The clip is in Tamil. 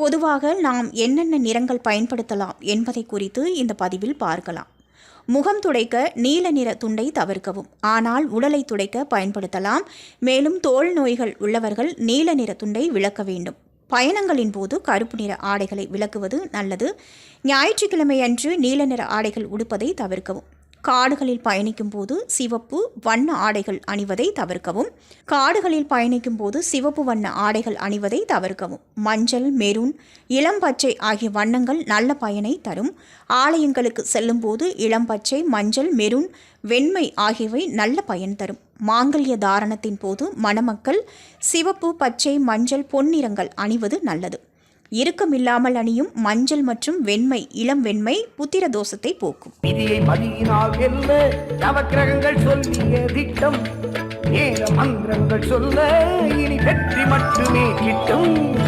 பொதுவாக நாம் என்னென்ன நிறங்கள் பயன்படுத்தலாம் என்பதை குறித்து இந்த பதிவில் பார்க்கலாம். முகம் துடைக்க நீல நிற துண்டை தவிர்க்கவும். ஆனால் உடலை துடைக்க பயன்படுத்தலாம். மேலும் தோல் நோய்கள் உள்ளவர்கள் நீல நிற துண்டை விளக்க வேண்டும். பயணங்களின் போது கருப்பு நிற ஆடைகளை விளக்குவது நல்லது. ஞாயிற்றுக்கிழமை அன்று நீல நிற ஆடைகள் உடுப்பதை தவிர்க்கவும். காடுகளில் பயணிக்கும் போது சிவப்பு வண்ண ஆடைகள் அணிவதை தவிர்க்கவும். காடுகளில் பயணிக்கும் போது சிவப்பு வண்ண ஆடைகள் அணிவதை தவிர்க்கவும். மஞ்சள் மெரூன் இளம் பச்சை ஆகிய வண்ணங்கள் நல்ல பயனை தரும். ஆலயங்களுக்கு செல்லும்போது இளம் பச்சை மஞ்சள் மெரூன் வெண்மை ஆகியவை நல்ல பயன் தரும். மாங்கல்ய தாரணத்தின் போது மணமக்கள் சிவப்பு பச்சை மஞ்சள் பொன்னிறங்கள் அணிவது நல்லது. இறுக்கமில்லாமல் அணியும் மஞ்சள் மற்றும் வெண்மை இளம் வெண்மை புத்திர தோஷத்தை போக்கும். திட்டம் மந்திரங்கள் சொல்ல இனி வெற்றி மட்டுமே கிட்டும்.